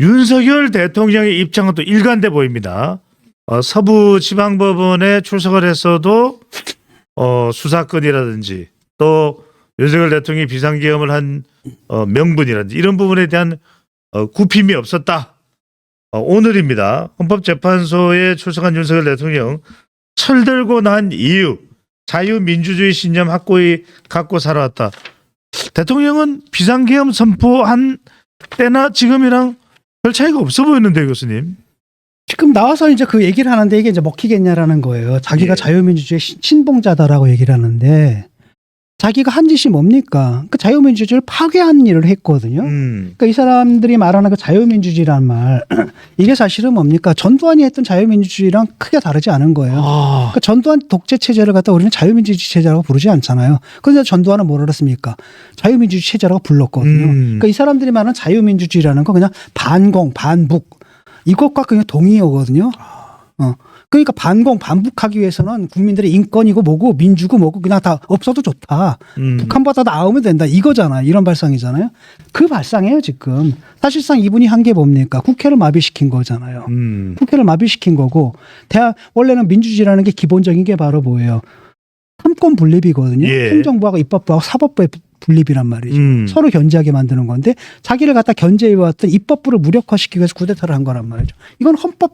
윤석열 대통령의 입장은 또 일관돼 보입니다. 어, 서부 지방법원에 출석을 했어도 어, 수사건이라든지 또 윤석열 대통령이 비상계엄을 한 어, 명분이라든지 이런 부분에 대한 어, 굽힘이 없었다. 어, 오늘입니다. 헌법재판소에 출석한 윤석열 대통령 철들고 난 이유 자유민주주의 신념 확고히 갖고 살아왔다. 대통령은 비상계엄 선포한 때나 지금이랑 별 차이가 없어 보이는데 교수님. 지금 나와서 이제 그 얘기를 하는데 이게 이제 먹히겠냐라는 거예요. 자기가 예. 자유민주주의 신- 신봉자다라고 얘기를 하는데 자기가 한 짓이 뭡니까? 그 자유민주주의를 파괴하는 일을 했거든요. 음. 그러니까 이 사람들이 말하는 그 자유민주주의란 말 이게 사실은 뭡니까? 전두환이 했던 자유민주주의랑 크게 다르지 않은 거예요. 아, 그러니까 전두환 독재 체제를 갖다 우리는 자유민주주의 체제라고 부르지 않잖아요. 그런데 전두환은 뭐라 그랬습니까? 자유민주주의 체제라고 불렀거든요. 음. 그러니까 이 사람들이 말하는 자유민주주의라는 건 그냥 반공, 반북 이것과 그냥 동의어거든요. 어. 그러니까 반공, 반북하기 위해서는 국민들의 인권이고 뭐고 민주고 뭐고 그냥 다 없어도 좋다. 음. 북한보다 나오면 된다. 이거잖아. 이런 발상이잖아요. 그 발상이에요, 지금. 사실상 이분이 한 게 뭡니까? 국회를 마비시킨 거잖아요. 음. 국회를 마비시킨 거고 대학 원래는 민주주의라는 게 기본적인 게 바로 뭐예요? 삼권 분립이거든요. 예. 행정부하고 입법부하고 사법부의 분립이란 말이죠. 음. 서로 견제하게 만드는 건데 자기를 갖다 견제해왔던 입법부를 무력화시키기 위해서 쿠데타를 한 거란 말이죠. 이건 헌법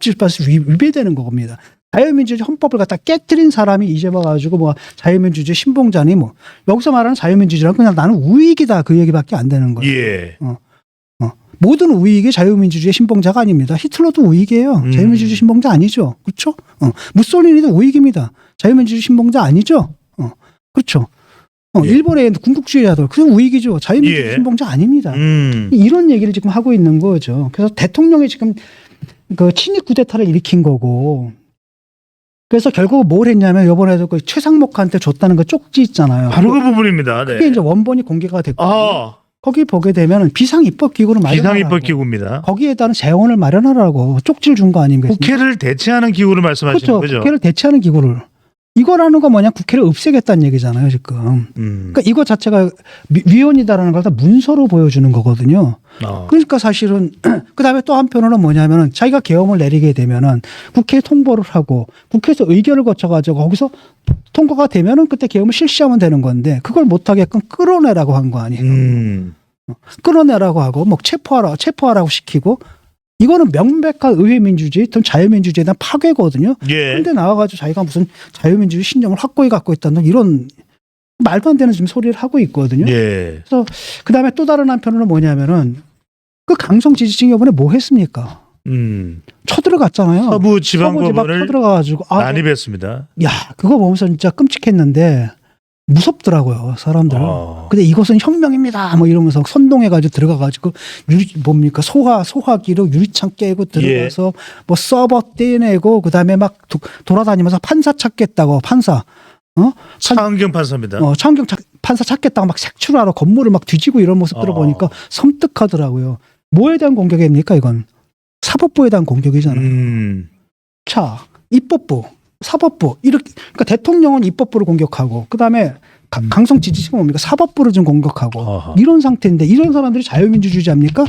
위- 위배되는 겁니다. 자유민주주의 헌법을 갖다 깨뜨린 사람이 이제 와가지고 뭐 자유민주주의 신봉자니 뭐 여기서 말하는 자유민주주의란 그냥 나는 우익이다 그 얘기밖에 안 되는 거예요. 예. 모든 우익이 자유민주주의 신봉자가 아닙니다. 히틀러도 우익이에요. 음. 자유민주주의 신봉자 아니죠. 그렇죠? 어. 무솔리니도 우익입니다. 자유민주주의 신봉자 아니죠. 어. 그렇죠. 어, 예. 일본의 군국주의자들 그 우익이죠. 자유민주주의 예. 신봉자 아닙니다. 음. 이런 얘기를 지금 하고 있는 거죠. 그래서 대통령이 지금 그 친일 쿠데타를 일으킨 거고. 그래서 결국 뭘 했냐면 이번에도 그 최상목한테 줬다는 그 쪽지 있잖아요. 바로 그 부분입니다. 네. 그게 이제 원본이 공개가 됐고 아, 거기 보게 되면 비상 입법 기구를 마련하라고. 비상 입법 기구입니다. 거기에다는 재원을 마련하라고 쪽지를 준 거 아닌가? 국회를 대체하는 기구를 말씀하시는 그렇죠. 거죠. 국회를 대체하는 기구를. 이거라는 건 뭐냐? 국회를 없애겠다는 얘기잖아요, 지금. 음. 그러니까 이거 자체가 위- 위헌이다라는 걸 다 문서로 보여주는 거거든요. 아. 그러니까 사실은 그 다음에 또 한편으로는 뭐냐면은 자기가 계엄을 내리게 되면은 국회에 통보를 하고 국회에서 의결을 거쳐 가지고 거기서 통과가 되면은 그때 계엄을 실시하면 되는 건데 그걸 못 하게끔 끌어내라고 한 거 아니에요. 음. 끌어내라고 하고 뭐 체포하라 체포하라고 시키고 이거는 명백한 의회 민주주의 또 자유민주주의에 대한 파괴거든요. 예. 근데 나와가지고 자기가 무슨 자유민주주의 신념을 확고히 갖고 있다는 이런 말도 안 되는 지금 소리를 하고 있거든요. 예. 그 다음에 또 다른 한편으로는 뭐냐면은 그 강성 지지층이 이번에 뭐 했습니까? 음. 쳐들어갔잖아요. 서부 서부 지방 지방법원을 쳐들어가가지고 아, 난입했습니다. 야 그거 보면서 진짜 끔찍했는데 무섭더라고요 사람들. 아. 근데 이것은 혁명입니다. 뭐 이러면서 선동해가지고 들어가가지고 유리 뭡니까 소화 소화기로 유리창 깨고 들어가서 뭐 서버 떼내고 그 다음에 막 도, 돌아다니면서 판사 찾겠다고 판사 어? 차은경 판사입니다. 어, 차은경 차- 판사 찾겠다고 막 색출하러 건물을 막 뒤지고 이런 모습들을 어. 보니까 섬뜩하더라고요. 뭐에 대한 공격입니까 이건? 사법부에 대한 공격이잖아요. 음. 자, 입법부, 사법부 이렇게 그러니까 대통령은 입법부를 공격하고 그다음에 가- 음. 강성 지지층은 뭡니까? 사법부를 좀 공격하고 아하. 이런 상태인데 이런 사람들이 자유민주주의자입니까?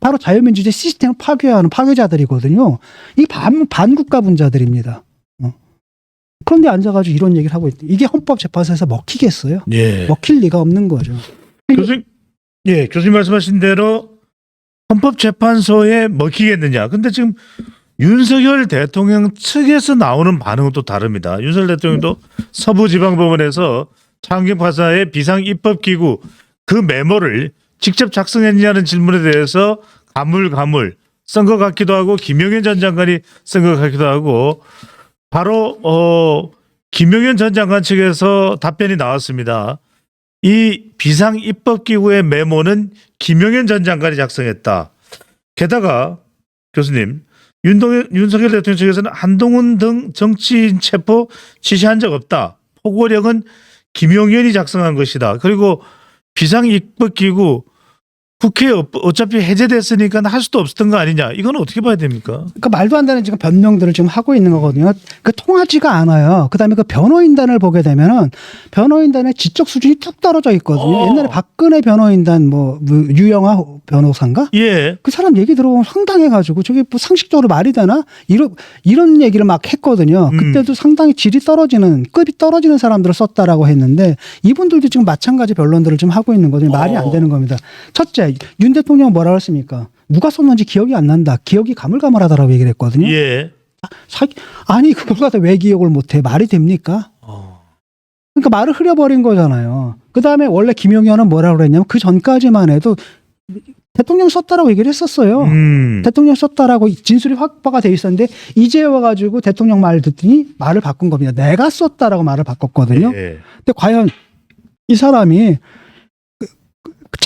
바로 자유민주주의 시스템을 파괴하는 파괴자들이거든요. 이 반, 반국가 분자들입니다. 어. 그런데 앉아가지고 이런 얘기를 하고 있다. 이게 헌법재판소에서 먹히겠어요? 예. 먹힐 리가 없는 거죠. 교수님, 예, 교수님 말씀하신 대로 헌법재판소에 먹히겠느냐. 근데 지금 윤석열 대통령 측에서 나오는 반응은 또 다릅니다. 윤석열 대통령도 서부지방법원에서 차은경 판사의 비상입법기구 그 메모를 직접 작성했냐는 질문에 대해서 가물가물 쓴 것 같기도 하고 김용현 전 장관이 쓴 것 같기도 하고 바로 어 김용현 전 장관 측에서 답변이 나왔습니다. 이 비상 입법 기구의 메모는 김용현 전 장관이 작성했다. 게다가 교수님 윤동현, 윤석열 대통령 측에서는 한동훈 등 정치인 체포 지시한 적 없다. 포고력은 김용현이 작성한 것이다. 그리고 비상 입법 기구 국회 어- 어차피 해제됐으니까 할 수도 없었던 거 아니냐? 이건 어떻게 봐야 됩니까? 그 말도 안 되는 지금 변명들을 지금 하고 있는 거거든요. 그 통하지가 않아요. 그다음에 그 변호인단을 보게 되면은 변호인단의 지적 수준이 뚝 떨어져 있거든요. 어. 옛날에 박근혜 변호인단 뭐, 뭐 유영아 변호사인가? 예. 그 사람 얘기 들어보면 황당해 가지고 저게 뭐 상식적으로 말이 되나 이런 이런 얘기를 막 했거든요. 음. 그때도 상당히 질이 떨어지는 급이 떨어지는 사람들을 썼다라고 했는데 이분들도 지금 마찬가지 변론들을 좀 하고 있는 거죠. 말이 안 어. 되는 겁니다. 첫째 윤 대통령 뭐라고 했습니까? 누가 썼는지 기억이 안 난다. 기억이 가물가물하다라고 얘기를 했거든요. 예. 사- 아니 그걸 갖다 왜 기억을 못해? 말이 됩니까? 어. 그러니까 말을 흐려버린 거잖아요. 그 다음에 원래 김용현은 뭐라고 그랬냐면 그 전까지만 해도 대통령 썼다라고 얘기를 했었어요. 음. 대통령 썼다라고 진술이 확보가 돼 있었는데 이제 와가지고 대통령 말 듣더니 말을 바꾼 겁니다. 내가 썼다라고 말을 바꿨거든요. 예. 근데 과연 이 사람이 그-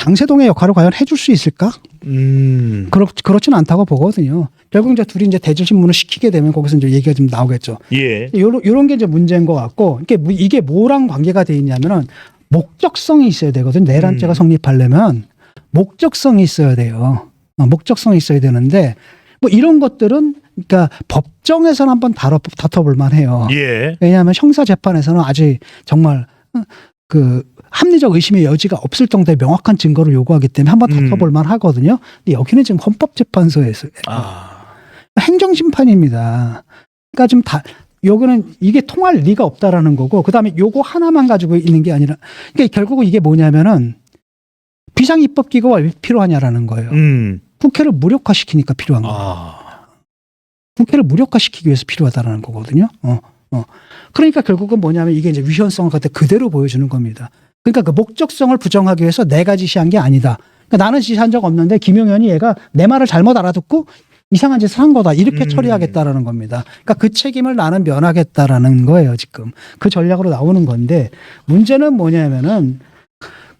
그 장세동의 역할을 과연 해줄 수 있을까? 음. 그렇 그렇지는 않다고 보거든요. 결국 이제 둘이 이제 대질 신문을 시키게 되면 거기서 이제 얘기가 좀 나오겠죠. 예. 요런 요런 게 이제 문제인 것 같고 이게 뭐- 이게 뭐랑 관계가 돼 있냐면은 목적성이 있어야 되거든. 요 내란죄가 음. 성립하려면 목적성이 있어야 돼요. 어, 목적성이 있어야 되는데 뭐 이런 것들은 그러니까 법정에서는 한번 다뤄 다퉈볼 만해요. 예. 왜냐하면 형사 재판에서는 아직 정말 어, 그 합리적 의심의 여지가 없을 정도의 명확한 증거를 요구하기 때문에 한번 음. 다퉈볼 만 하거든요. 근데 여기는 지금 헌법재판소에서 아. 행정심판입니다. 그러니까 좀 다, 여기는 이게 통할 리가 없다라는 거고, 그 다음에 요거 하나만 가지고 있는 게 아니라, 그러니까 결국은 이게 뭐냐면은 비상입법기구가 왜 필요하냐라는 거예요. 음. 국회를 무력화시키니까 필요한 거예요. 아. 국회를 무력화시키기 위해서 필요하다라는 거거든요. 어, 어. 그러니까 결국은 뭐냐면 이게 이제 위헌성을 갖다 그대로 보여주는 겁니다. 그러니까 그 목적성을 부정하기 위해서 내가 지시한 게 아니다. 그러니까 나는 지시한 적 없는데 김용현이 얘가 내 말을 잘못 알아듣고 이상한 짓을 한 거다. 이렇게 음. 처리하겠다라는 겁니다. 그러니까 그 책임을 나는 면하겠다라는 거예요, 지금. 그 전략으로 나오는 건데 문제는 뭐냐면은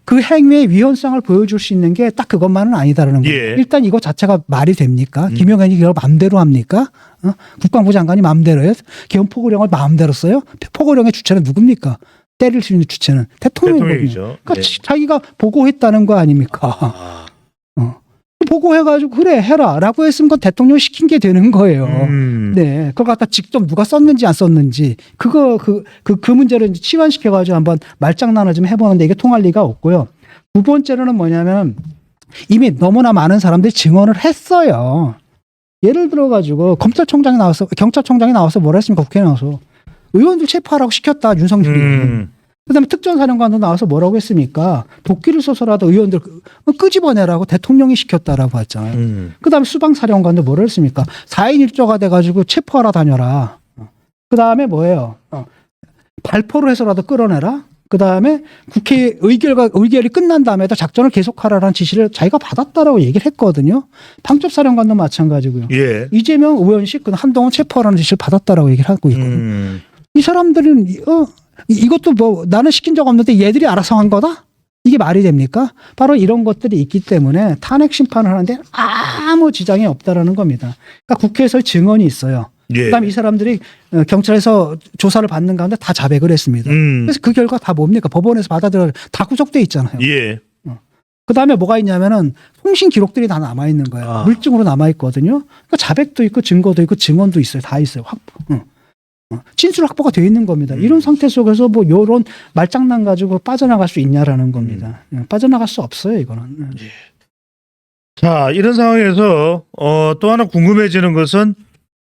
그 행위의 위헌성을 보여줄 수 있는 게 딱 그것만은 아니다라는 거예요. 예. 일단 이거 자체가 말이 됩니까? 음. 김용현이 이걸 마음대로 합니까? 어? 국방부 장관이 마음대로 해요? 기본 포고령을 마음대로 써요? 포고령의 주체는 누굽니까? 때릴 수 있는 주체는 대통령이거든요. 그러니까 예. 지- 자기가 보고했다는 거 아닙니까? 아. 보고해가지고 그래 해라라고 했으면 건 대통령 시킨 게 되는 거예요. 음. 네, 그걸 갖다 직접 누가 썼는지 안 썼는지 그거 그그 그 문제를 치환시켜가지고 한번 말장난을 좀 해보는데 이게 통할 리가 없고요. 두 번째로는 뭐냐면 이미 너무나 많은 사람들이 증언을 했어요. 예를 들어가지고 검찰총장이 나와서 경찰총장이 나와서 뭐라 했습니까 국회에 나와서 의원들 체포하라고 시켰다 윤석열이. 음. 그다음에 특전사령관도 나와서 뭐라고 했습니까? 도끼를 써서라도 의원들 끄- 끄집어내라고 대통령이 시켰다라고 했잖아요. 음. 그다음에 수방사령관도 뭐를 했습니까? 4인 1조가 돼가지고 체포하러 다녀라. 그다음에 뭐예요? 어, 발포를 해서라도 끌어내라. 그다음에 국회 의결과 의결이 끝난 다음에도 작전을 계속하라라는 지시를 자기가 받았다라고 얘기를 했거든요. 방첩 사령관도 마찬가지고요. 예. 이재명 의원식 그 한동훈 체포하라는 지시를 받았다라고 얘기를 하고 있거든요. 음. 이 사람들은 이- 어 이- 이것도 뭐 나는 시킨 적 없는데 얘들이 알아서 한 거다? 이게 말이 됩니까? 바로 이런 것들이 있기 때문에 탄핵 심판을 하는데 아무 지장이 없다라는 겁니다. 그러니까 국회에서 증언이 있어요. 예. 그다음에 이 사람들이 어, 경찰에서 조사를 받는 가운데 다 자백을 했습니다. 음. 그래서 그 결과 다 뭡니까? 법원에서 받아들여 다 구속돼 있잖아요. 예. 그다음에 뭐가 있냐면은 통신 기록들이 다 남아 있는 거예요. 아. 물증으로 남아 있거든요. 그러니까 자백도 있고 증거도 있고 증언도 있어요. 다 있어요. 확보. 응. 어. 진술 확보가 돼 있는 겁니다. 음. 이런 상태 속에서 뭐 요런 말장난 가지고 빠져나갈 수 있냐라는 겁니다. 음. 예, 빠져나갈 수 없어요, 이거는. 예. 자, 이런 상황에서 어, 또 하나 궁금해지는 것은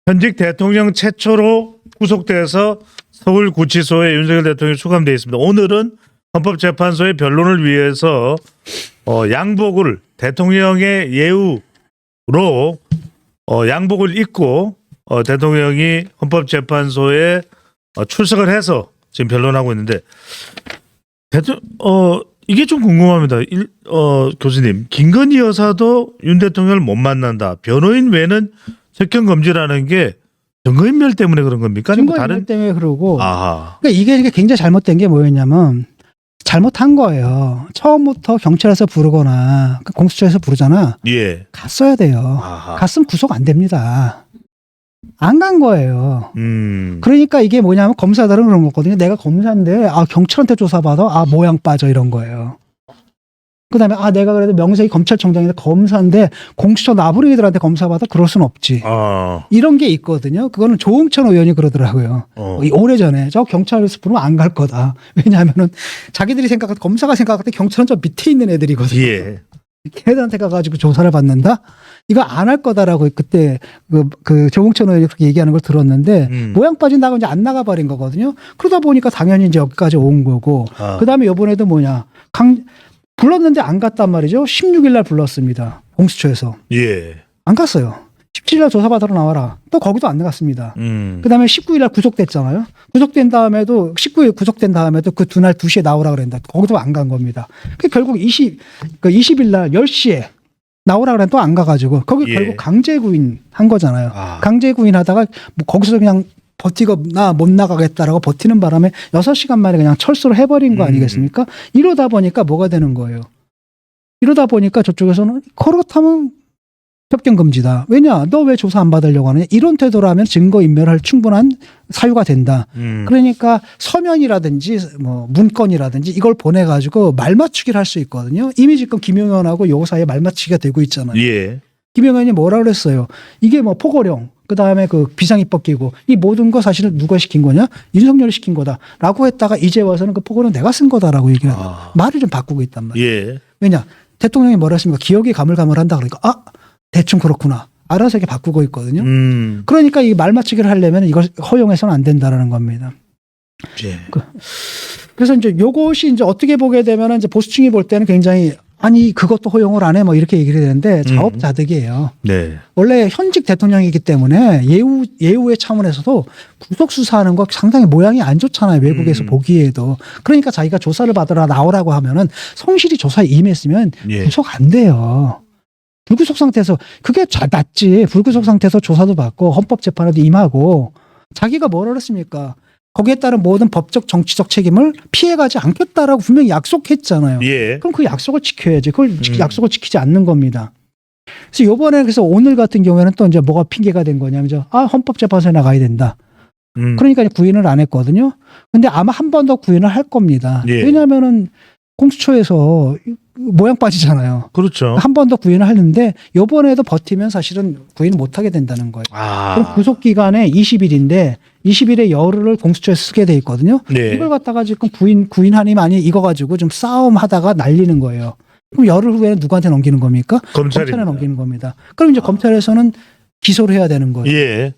현직 대통령 최초로 구속돼서 서울구치소에 윤석열 대통령이 수감돼 있습니다. 오늘은 헌법재판소의 변론을 위해서 어, 양복을 대통령의 예우로 어, 양복을 입고 어, 대통령이 헌법재판소에 어, 출석을 해서 지금 변론하고 있는데 대통 어 이게 좀 궁금합니다. 일, 어 교수님 김건희 여사도 윤 대통령을 못 만난다. 변호인 외에는 접견 금지라는 게 증거인멸 때문에 그런 겁니까? 뭐 증거 인멸 다른 때문에 그러고 아하 그러니까 이게 이게 굉장히 잘못된 게 뭐였냐면 잘못한 거예요. 처음부터 경찰에서 부르거나 그 공수처에서 부르잖아. 예 갔어야 돼요. 아하 갔으면 구속 안 됩니다. 안 간 거예요. 음 그러니까 이게 뭐냐면 검사들은 그런 거거든요. 내가 검사인데 아 경찰한테 조사받아 아 모양 빠져 이런 거예요. 그다음에 아 내가 그래도 명색이 검찰청장인데 검사인데 공수처 나부랭이들한테 검사받아 그럴 순 없지. 아, 이런 게 있거든요. 그거는 조홍천 의원이 그러더라고요. 어. 오래 전에 저 경찰에서 부르면 안갈 거다. 왜냐하면은 자기들이 생각할 때 검사가 생각할 때 경찰은 저 밑에 있는 애들이거든요. 예. 걔들한테 가가지고 조사를 받는다? 이거 안 할 거다라고 그때 그, 그 조홍천 의원이 그렇게 얘기하는 걸 들었는데 음. 모양 빠진 나고 이제 안 나가버린 거거든요. 그러다 보니까 당연히 이제 여기까지 온 거고 아. 그 다음에 요번에도 뭐냐. 강, 불렀는데 안 갔단 말이죠. 16일 날 불렀습니다. 공수처에서. 예. 안 갔어요. 17일 날 조사받으러 나와라. 또 거기도 안 나갔습니다. 음. 그 다음에 19일 날 구속됐잖아요. 구속된 다음에도 19일 구속된 다음에도 그 두 날 2시에 나오라 그랬는데 거기도 안 간 겁니다. 그 결국 20, 그 20일 날 10시에 나오라 그랬는데 또 안 가가지고 거기 예. 결국 강제 구인 한 거잖아요. 아. 강제 구인 하다가 뭐 거기서 그냥 버티고 나 못 나가겠다라고 버티는 바람에 6시간 만에 그냥 철수를 해버린 거 음. 아니겠습니까? 이러다 보니까 뭐가 되는 거예요. 이러다 보니까 저쪽에서는 그렇다면 협경 금지다. 왜냐? 너 왜 조사 안 받으려고 하느냐? 이런 태도라면 증거 인멸할 충분한 사유가 된다. 음. 그러니까 서면이라든지 뭐 문건이라든지 이걸 보내 가지고 말 맞추기를 할 수 있거든요. 이미 지금 김용현하고 요 사이에 말 맞추기가 되고 있잖아요. 예. 김용현이 뭐라 그랬어요? 이게 뭐 포고령, 그 다음에 그 비상입법 기구, 이 모든 거 사실은 누가 시킨 거냐? 윤석열이 시킨 거다라고 했다가 이제 와서는 그 포고령 내가 쓴 거다라고 얘기를 아. 말을 좀 바꾸고 있단 말이에요. 예. 왜냐? 대통령이 뭐라 했습니까? 기억이 가물가물한다 그러니까 아 대충 그렇구나. 알아서 이렇게 바꾸고 있거든요. 음. 그러니까 이 말 맞추기를 하려면 이걸 허용해서는 안 된다라는 겁니다. 예. 그 래서 이제 요것이 이제 어떻게 보게 되면 이제 보수층이 볼 때는 굉장히 아니 그것도 허용을 안 해 뭐 이렇게 얘기를 되는데 자업자득이에요. 네. 원래 현직 대통령이기 때문에 예우 예우의 차원에서도 구속 수사하는 거 상당히 모양이 안 좋잖아요. 외국에서 음. 보기에도. 그러니까 자기가 조사를 받으러 나오라고 하면은 성실히 조사에 임했으면 예. 구속 안 돼요. 불구속 상태에서 그게 잘 낫지. 불구속 상태에서 조사도 받고 헌법 재판에도 임하고 자기가 뭐라 그랬습니까? 거기에 따른 모든 법적 정치적 책임을 피해가지 않겠다라고 분명히 약속했잖아요. 예. 그럼 그 약속을 지켜야지. 그걸 지- 음. 약속을 지키지 않는 겁니다. 그래서 요번에 그래서 오늘 같은 경우에는 또 이제 뭐가 핑계가 된 거냐면 이제 아 헌법재판소에 나가야 된다. 음. 그러니까 구인을 안 했거든요. 근데 아마 한 번 더 구인을 할 겁니다. 예. 왜냐하면은 공수처에서 모양 빠지잖아요. 그렇죠. 한 번 더 구인을 하는데 요번에도 버티면 사실은 구인을 못 하게 된다는 거예요. 아. 그럼 구속 기간에 20일인데 20일에 열흘을 공수처에 쓰게 돼 있거든요. 네. 이걸 갖다가 지금 구인 구인하니 많이 이거 가지고 좀 싸움하다가 날리는 거예요. 그럼 열흘 후에는 누구한테 넘기는 겁니까? 검찰에 넘기는 겁니다. 그럼 이제 검찰에서는 기소를 해야 되는 거예요. 예.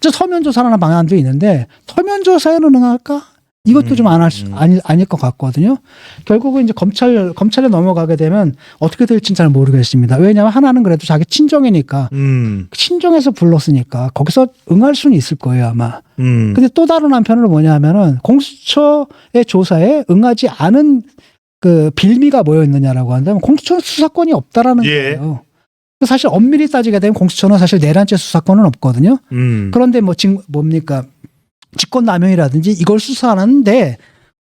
저 서면 조사라는 방안도 있는데 서면 조사에는 응할까? 이것도 음, 좀안 할 수, 음. 아니, 아닐 것 같거든요. 결국은 이제 검찰, 검찰에 넘어가게 되면 어떻게 될지는 잘 모르겠습니다. 왜냐하면 하나는 그래도 자기 친정이니까, 음. 친정에서 불렀으니까 거기서 응할 수는 있을 거예요, 아마. 음. 근데 또 다른 한편으로 뭐냐 하면은 공수처의 조사에 응하지 않은 그 빌미가 뭐여 있느냐라고 한다면 공수처는 수사권이 없다라는 예. 거예요. 사실 엄밀히 따지게 되면 공수처는 사실 내란죄 수사권은 없거든요. 음. 그런데 뭐 직, 뭡니까 직권남용이라든지 이걸 수사하는데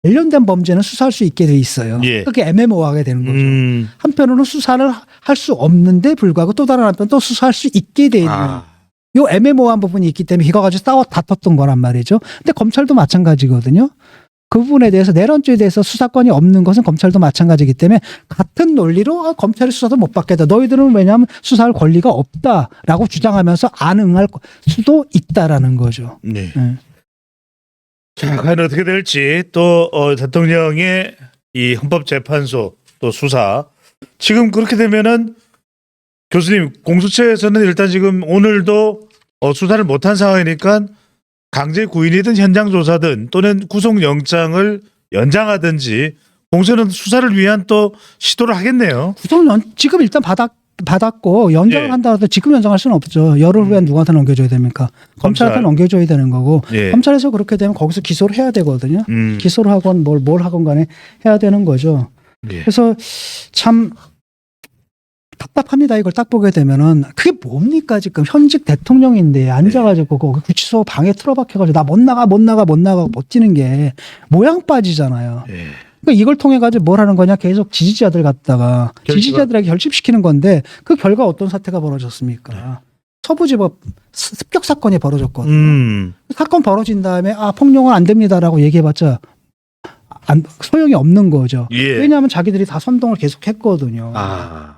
관련된 범죄는 수사할 수 있게 돼 있어요. 예. 그게 애매모호하게 되는 거죠. 음. 한편으로는 수사를 할 수 없는데 불구하고 또 다른 한편 또 수사할 수 있게 돼 있는 아. 요 애매모호한 부분이 있기 때문에 이거 가지고 싸워 다퉜던 거란 말이죠. 근데 검찰도 마찬가지거든요. 그 부분에 대해서 내란죄에 대해서 수사권이 없는 것은 검찰도 마찬가지이기 때문에 같은 논리로 아, 검찰이 수사도 못 받겠다. 너희들은 왜냐하면 수사할 권리가 없다라고 주장하면서 안 응할 수도 있다라는 거죠. 네. 예. 자, 과연 어떻게 될지 또 어, 대통령의 이 헌법재판소 또 수사 지금 그렇게 되면은 교수님 공수처에서는 일단 지금 오늘도 어, 수사를 못한 상황이니까 강제 구인이든 현장 조사든 또는 구속 영장을 연장하든지 공수처는 수사를 위한 또 시도를 하겠네요. 구속 연 지금 일단 받았 받았고 연장을 예. 한다 해도 지금 연장할 수는 없죠. 열흘 후에 누구한테 넘겨줘야 됩니까? 검찰한테 검찰. 넘겨줘야 되는 거고 예. 검찰에서 그렇게 되면 거기서 기소를 해야 되거든요. 음. 기소를 하건 뭘, 뭘 하건 간에 해야 되는 거죠. 예. 그래서 참 답답합니다. 이걸 딱 보게 되면은 그게 뭡니까 지금 현직 대통령인데 앉아가지고 거기 구치소 방에 틀어박혀가지고 나 못 나가 못 나가 못 나가 버티는 게 모양 빠지잖아요. 예. 그러니까 이걸 통해 가지고 뭘 하는 거냐 계속 지지자들 갖다가 결집하- 지지자들에게 결집시키는 건데 그 결과 어떤 사태가 벌어졌습니까? 서부지법 습격 사건이 벌어졌거든요. 음. 사건 벌어진 다음에 아 폭력은 안 됩니다라고 얘기해봤자 안, 소용이 없는 거죠. 예. 왜냐하면 자기들이 다 선동을 계속했거든요. 아.